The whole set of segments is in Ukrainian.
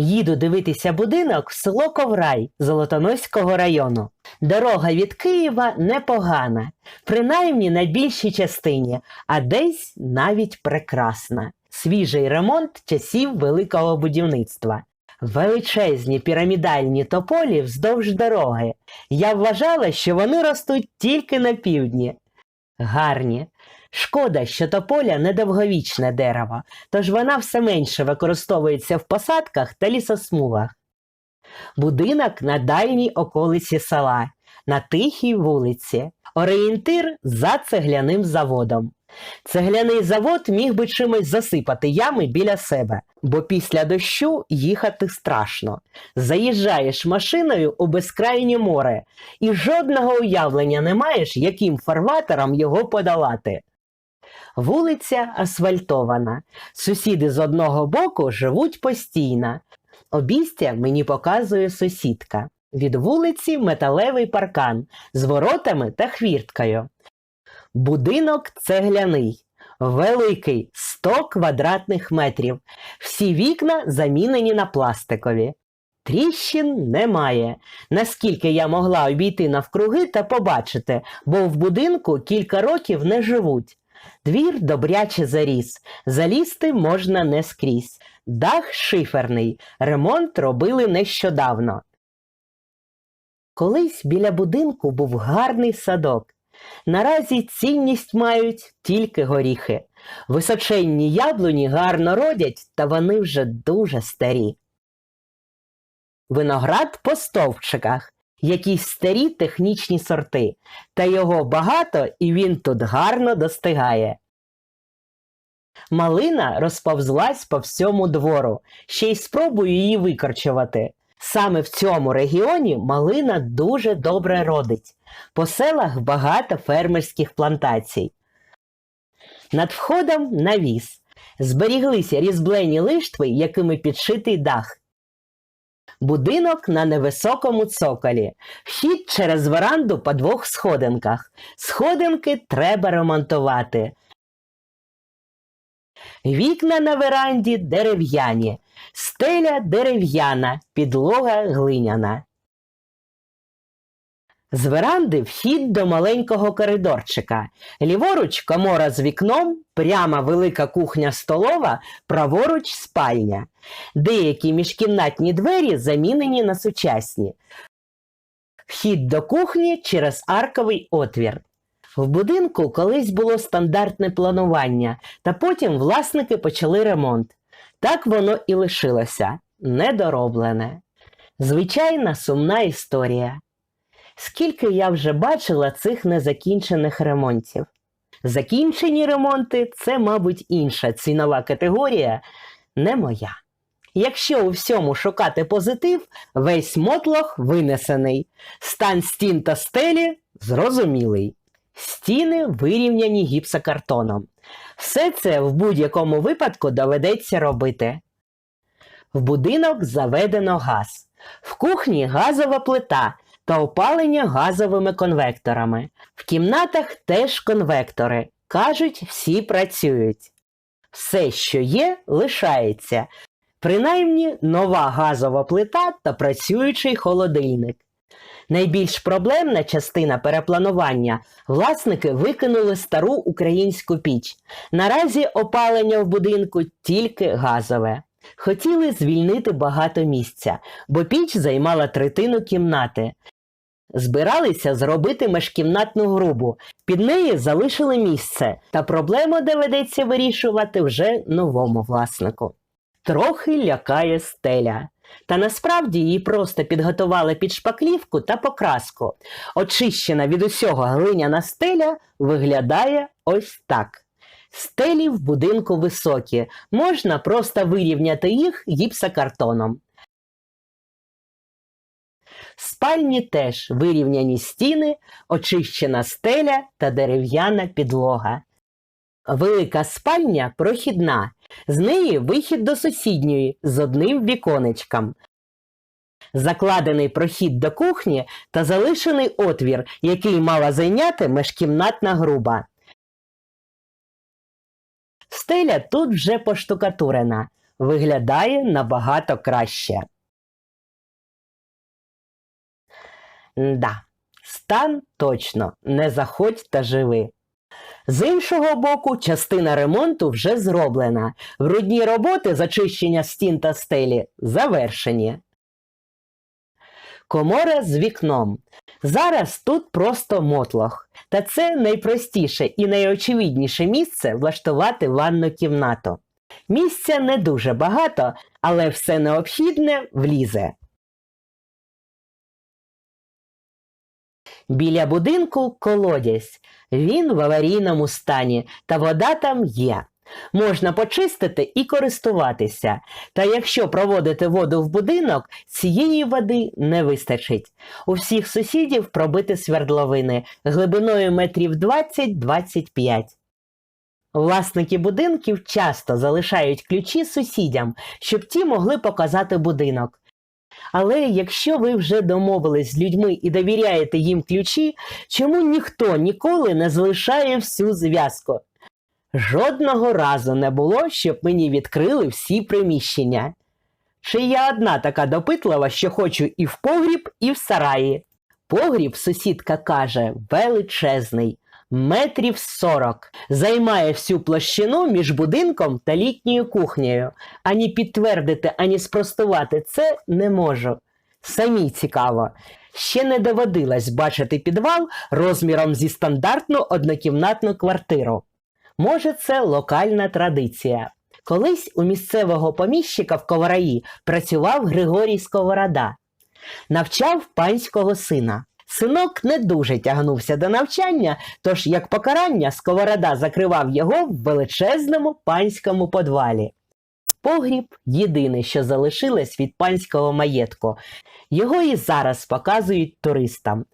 Їду дивитися будинок в село Коврай Золотоноського району. Дорога від Києва непогана, принаймні на більшій частині, а десь навіть прекрасна. Свіжий ремонт часів великого будівництва. Величезні пірамідальні тополі вздовж дороги. Я вважала, що вони ростуть тільки на півдні. Гарні. Шкода, що тополя недовговічне дерево, тож вона все менше використовується в посадках та лісосмугах. Будинок на дальній околиці села, на тихій вулиці. Орієнтир за цегляним заводом. Цегляний завод міг би чимось засипати ями біля себе, бо після дощу їхати страшно. Заїжджаєш машиною у безкрайнє море і жодного уявлення не маєш, яким фарватером його подолати. Вулиця асфальтована. Сусіди з одного боку живуть постійно. Обістя мені показує сусідка. Від вулиці металевий паркан з воротами та хвірткою. Будинок цегляний, великий 100 квадратних метрів. Всі вікна замінені на пластикові. Тріщин немає, наскільки я могла обійти навкруги та побачити, бо в будинку кілька років не живуть. Двір добряче заріс, залізти можна не скрізь. Дах шиферний, ремонт робили нещодавно. Колись біля будинку був гарний садок. Наразі цінність мають тільки горіхи. Височенні яблуні гарно родять, та вони вже дуже старі. Виноград по стовпчиках, якісь старі технічні сорти, та його багато і він тут гарно достигає. Малина розповзлась по всьому двору, ще й спробую її викорчувати. Саме в цьому регіоні малина дуже добре родить. По селах багато фермерських плантацій. Над входом навіс. Зберіглися різблені лиштви, якими підшитий дах. Будинок на невисокому цоколі. Вхід через веранду по двох сходинках. Сходинки треба ремонтувати. Вікна на веранді дерев'яні, стеля дерев'яна, підлога глиняна. З веранди вхід до маленького коридорчика. Ліворуч комора з вікном, прямо велика кухня столова, праворуч спальня. Деякі міжкімнатні двері замінені на сучасні. Вхід до кухні через арковий отвір. В будинку колись було стандартне планування, та потім власники почали ремонт. Так воно і лишилося недороблене. Звичайна сумна історія. Скільки я вже бачила цих незакінчених ремонтів. Закінчені ремонти це, мабуть, інша цінова категорія, не моя. Якщо у всьому шукати позитив, весь мотлох винесений, стан стін та стелі зрозумілий. Стіни вирівняні гіпсокартоном. Все це в будь-якому випадку доведеться робити. В будинок заведено газ. В кухні газова плита та опалення газовими конвекторами. В кімнатах теж конвектори. Кажуть, всі працюють. Все, що є, лишається. Принаймні нова газова плита та працюючий холодильник. Найбільш проблемна частина перепланування власники викинули стару українську піч. Наразі опалення в будинку тільки газове. Хотіли звільнити багато місця, бо піч займала третину кімнати. Збиралися зробити межкімнатну грубу, під неї залишили місце, та проблему доведеться вирішувати вже новому власнику. Трохи лякає стеля. Та насправді її просто підготували під шпаклівку та покраску. Очищена від усього глиняна стеля виглядає ось так. Стелі в будинку високі, можна просто вирівняти їх гіпсокартоном. Спальні теж вирівняні стіни, очищена стеля та дерев'яна підлога. Велика спальня прохідна, з неї вихід до сусідньої з одним віконечком. Закладений прохід до кухні та залишений отвір, який мала зайняти межкімнатна груба. Стеля тут вже поштукатурена, виглядає набагато краще. Да, стан точно не заходь та живи. З іншого боку, частина ремонту вже зроблена. Брудні роботи зачищення стін та стелі завершені. Комора з вікном. Зараз тут просто мотлох. Та це найпростіше і найочевидніше місце влаштувати ванну кімнату. Місця не дуже багато, але все необхідне влізе. Біля будинку колодязь. Він в аварійному стані, та вода там є. Можна почистити і користуватися. Та якщо проводити воду в будинок, цієї води не вистачить. У всіх сусідів пробити свердловини глибиною метрів 20-25. Власники будинків часто залишають ключі сусідям, щоб ті могли показати будинок. Але якщо ви вже домовились з людьми і довіряєте їм ключі, чому ніхто ніколи не залишає всю зв'язку? Жодного разу не було, щоб мені відкрили всі приміщення. Чи я одна така допитлива, що хочу і в погріб, і в сараї. Погріб, сусідка каже, величезний, метрів сорок, займає всю площину між будинком та літньою кухнею. Ані підтвердити, ані спростувати це не можу. Самі цікаво. Ще не доводилось бачити підвал розміром зі стандартну однокімнатну квартиру. Може, це локальна традиція. Колись у місцевого поміщика в Ковараї працював Григорій Сковорода, навчав панського сина. Синок не дуже тягнувся до навчання, тож як покарання Сковорода закривав його в величезному панському подвалі. Погріб єдине, що залишилось від панського маєтку. Його і зараз показують туристам.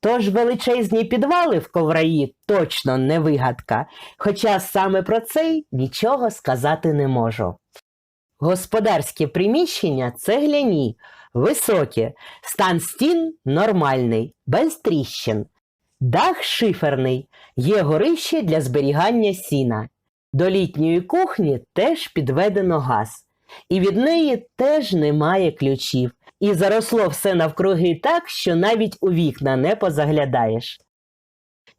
Тож величезні підвали в ковраї точно не вигадка, хоча саме про це нічого сказати не можу. Господарські приміщення цегляні, високі, стан стін нормальний, без тріщин. Дах шиферний, є горище для зберігання сіна. До літньої кухні теж підведено газ, і від неї теж немає ключів, і заросло все навкруги так, що навіть у вікна не позаглядаєш.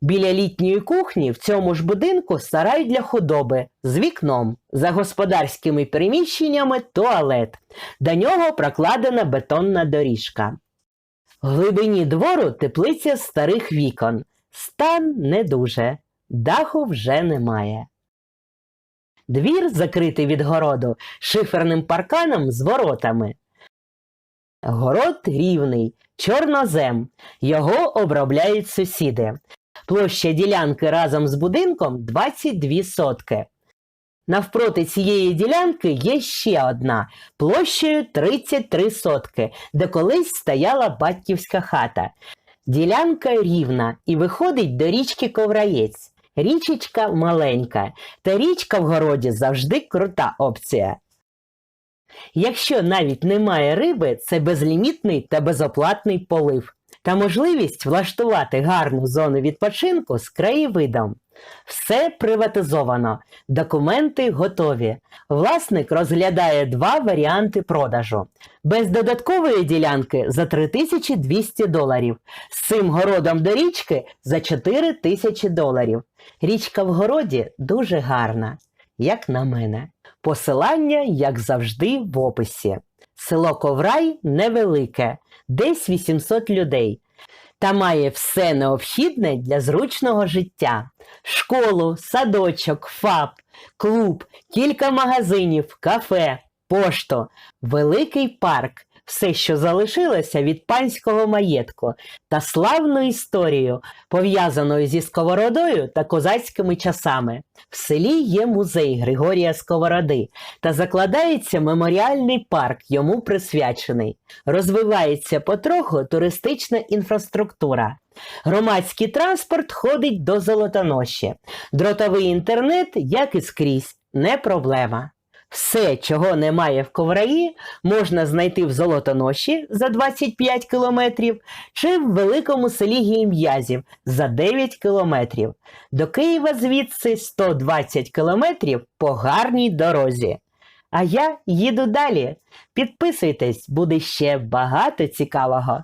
Біля літньої кухні в цьому ж будинку сарай для худоби з вікном, за господарськими приміщеннями туалет. До нього прокладена бетонна доріжка. В глибині двору теплиця старих вікон. Стан не дуже, даху вже немає. Двір закритий від городу шиферним парканом з воротами. Город рівний, чорнозем. Його обробляють сусіди. Площа ділянки разом з будинком 22 сотки. Навпроти цієї ділянки є ще одна площею 33 сотки, де колись стояла батьківська хата. Ділянка рівна і виходить до річки Ковраєць. Річечка маленька, та річка в городі завжди крута опція. Якщо навіть немає риби, це безлімітний та безоплатний полив та можливість влаштувати гарну зону відпочинку з краєвидом. Все приватизовано, документи готові. Власник розглядає два варіанти продажу. Без додаткової ділянки за 3200 доларів, з цим городом до річки за 4000 доларів. Річка в городі дуже гарна, як на мене. Посилання, як завжди, в описі. Село Коврай невелике, десь 800 людей, та має все необхідне для зручного життя: школу, садочок, ФАП, клуб, кілька магазинів, кафе, пошту, великий парк, все, що залишилося від панського маєтку, та славну історію, пов'язаною зі сковородою та козацькими часами. В селі є музей Григорія Сковороди та закладається меморіальний парк, йому присвячений. Розвивається потроху туристична інфраструктура. Громадський транспорт ходить до Золотоноші. Дротовий інтернет, як і скрізь, не проблема. Все, чого немає в Ковраї, можна знайти в Золотоноші за 25 кілометрів чи в великому селі Гім'язів за 9 кілометрів. До Києва звідси 120 кілометрів по гарній дорозі. А я їду далі. Підписуйтесь, буде ще багато цікавого.